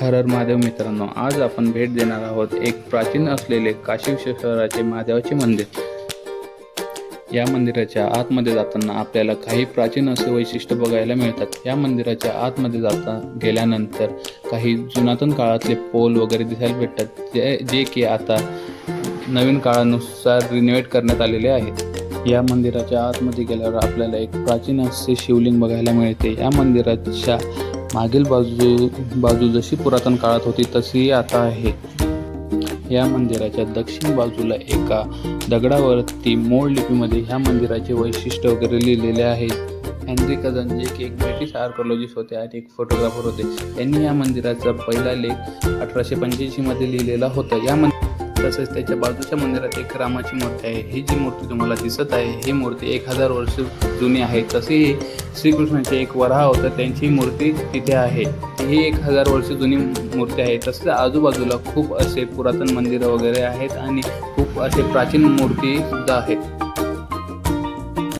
हर हर महादेव मित्रांनो आज आपण भेट देणार आहोत एक प्राचीन असलेले काशी शहराचे महादेवाचे मंदिर. या मंदिराच्या आतमध्ये जाताना आपल्याला काही प्राचीन असे वैशिष्ट्य बघायला मिळतात. या मंदिराच्या आतमध्ये जाता गेल्यानंतर काही जुनातन काळातले पोल वगैरे दिसायला भेटतात जे जे की आता नवीन काळानुसार रिनोव्हेट करण्यात आलेले आहेत. या मंदिराच्या आतमध्ये गेल्यावर आपल्याला एक प्राचीन असे शिवलिंग बघायला मिळते. या मंदिराच्या मागील बाजू बाजू जशी पुरातन काळात होती तशी आता आहे. या मंदिराच्या दक्षिण बाजूला एका दगडावरती मोड लिपीमध्ये ह्या मंदिराचे वैशिष्ट्य वगैरे लिहिलेले आहे. हेनरी कझन जे की एक ब्रिटिश आर्कोलॉजिस्ट होते आणि एक फोटोग्राफर होते. यांनी या मंदिराचा पहिला लेख अठराशे पंच्याऐंशीमध्ये लिहिलेला होता. या मंदिर तसेच त्याच्या बाजूच्या मंदिरात एक रामाची मूर्ती आहे. ही जी मूर्ती तुम्हाला दिसत आहे ही मूर्ती एक हजार वर्ष जुनी आहे. तसेही श्रीकृष्णाचे एक वराह होतं त्यांची मूर्ती तिथे आहे. ही एक हजार वर्ष जुनी मूर्ती आहे. तसेच आजूबाजूला खूप असे पुरातन मंदिरं वगैरे आहेत आणि खूप असे प्राचीन मूर्ती सुद्धा आहेत.